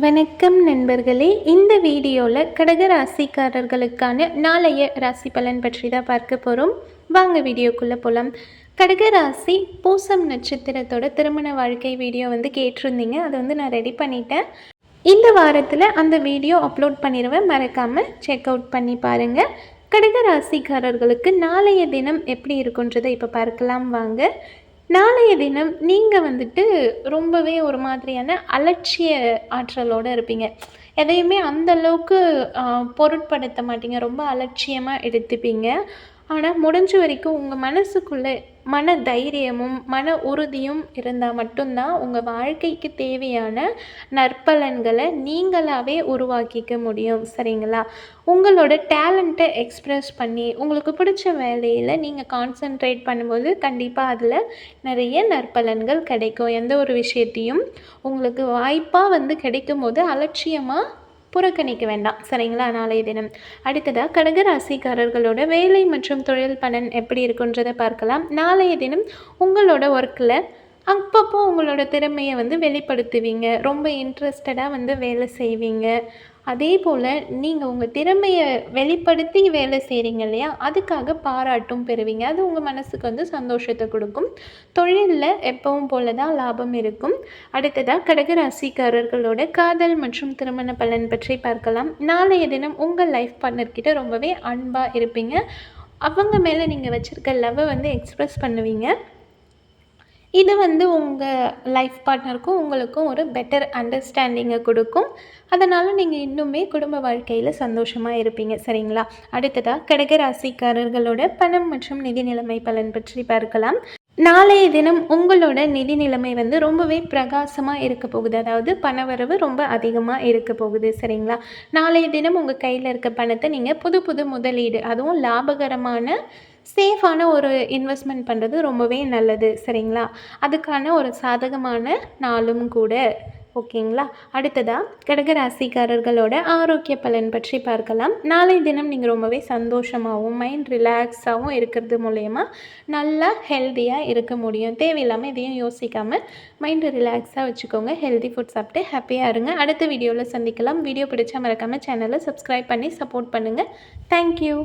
வணக்கம் நண்பர்களே. இந்த வீடியோவில் கடக ராசிக்காரர்களுக்கான நாளைய ராசி பலன் பற்றி தான் பார்க்க போகிறோம் வாங்க வீடியோக்குள்ளே போகலாம் கடக ராசி பூசம் நட்சத்திரத்தோட திருமண வாழ்க்கை வீடியோ வந்து கேட்டிருந்தீங்க. அதை வந்து நான் ரெடி பண்ணிட்டேன். இந்த வாரத்தில் அந்த வீடியோ அப்லோட் பண்ணிடுவேன் மறக்காமல் செக் அவுட் பண்ணி பாருங்கள் கடக ராசிக்காரர்களுக்கு நாளைய தினம் எப்படி இருக்குன்றதை இப்போ பார்க்கலாம் வாங்க. நாளைய தினம் நீங்கள் வந்துட்டு ரொம்பவே ஒரு மாதிரியான அலட்சிய ஆற்றலோடு இருப்பீங்க. எதையுமே அந்த அளவுக்கு பொருட்படுத்த மாட்டீங்க. ரொம்ப அலட்சியமாக எடுத்துப்பீங்க. ஆனால் முடிஞ்ச வரைக்கும் உங்கள் மனசுக்குள்ளே மன தைரியமும் மன உறுதியும் இருந்தால் மட்டும்தான் உங்கள் வாழ்க்கைக்கு தேவையான நற்பலன்களை நீங்களாகவே உருவாக்கிக்க முடியும். சரிங்களா? உங்களோட டேலண்ட்டை எக்ஸ்ப்ரெஸ் பண்ணி உங்களுக்கு பிடிச்ச வேலையில் நீங்கள் கான்சென்ட்ரேட் பண்ணும்போது கண்டிப்பாக அதில் நிறைய நற்பலன்கள் கிடைக்கும். எந்த ஒரு விஷயத்தையும் உங்களுக்கு வாய்ப்பாக வந்து கிடைக்கும் போது அலட்சியமாக புறக்கணிக்க வேண்டாம். சரிங்களா? நாளைய தினம். அடுத்ததாக கடக ராசிக்காரர்களோட வேலை மற்றும் தொழில் பலன் எப்படி இருக்குன்றதை பார்க்கலாம். நாளைய தினம் உங்களோட ஒர்க்கில் அப்பப்போ உங்களோட திறமையை வந்து வெளிப்படுத்துவீங்க. ரொம்ப இன்ட்ரெஸ்டடாக வந்து வேலை செய்வீங்க. அதே போல் நீங்கள் உங்கள் திறமையை வெளிப்படுத்தி வேலை செய்கிறீங்க இல்லையா? அதுக்காக பாராட்டும் பெறுவீங்க. அது உங்கள் மனசுக்கு வந்து சந்தோஷத்தை கொடுக்கும். தொழிலில் எப்பவும் போல தான் லாபம் இருக்கும். அடுத்ததாக கடக ராசிக்காரர்களோட காதல் மற்றும் திருமண பலன் பற்றி பார்க்கலாம். நாளைய தினம் உங்கள் லைஃப் பார்ட்னர்கிட்ட ரொம்பவே அன்பாக இருப்பீங்க. அவங்க மேலே நீங்கள் வச்சுருக்க லவ்வை வந்து எக்ஸ்ப்ரெஸ் பண்ணுவீங்க. இது வந்து உங்கள் லைஃப் பார்ட்னருக்கும் உங்களுக்கும் ஒரு பெட்டர் அண்டர்ஸ்டாண்டிங்கை கொடுக்கும். அதனால் நீங்கள் இன்னுமே குடும்ப வாழ்க்கையில் சந்தோஷமாக இருப்பீங்க சரிங்களா? அடுத்ததாக கடக ராசிக்காரர்களோட பணம் மற்றும் நிதி நிலைமை பலன் பற்றி பார்க்கலாம். நாளைய தினம் உங்களோட நிதி நிலைமை வந்து ரொம்பவே பிரகாசமாக இருக்க போகுது. அதாவது பணவரவு ரொம்ப அதிகமாக இருக்க போகுது சரிங்களா? நாளைய தினம் உங்கள் கையில் இருக்க பணத்தை நீங்கள் புது புது முதலீடு அதுவும் லாபகரமான சேஃபான ஒரு இன்வெஸ்ட்மெண்ட் பண்ணுறது ரொம்பவே நல்லது சரிங்களா? அதுக்கான ஒரு சாதகமான நாளும் கூட ஓகேங்களா? அடுத்ததாக கடக ராசிக்காரர்களோட ஆரோக்கிய பலன் பற்றி பார்க்கலாம். நாளை தினம் நீங்கள் ரொம்பவே சந்தோஷமாகவும் மைண்ட் ரிலாக்ஸாகவும் இருக்கிறது மூலயமா நல்லா ஹெல்த்தியாக இருக்க முடியும். தேவையில்லாமல் எதையும் யோசிக்காமல் மைண்டு ரிலாக்ஸாக வச்சுக்கோங்க. ஹெல்தி ஃபுட் சாப்பிட்டு ஹாப்பியாக இருங்க. அடுத்த வீடியோவில் சந்திக்கலாம். வீடியோ பிடிச்சா மறக்காமல் சேனலை சப்ஸ்கிரைப் பண்ணி சப்போர்ட் பண்ணுங்கள் தேங்க்யூ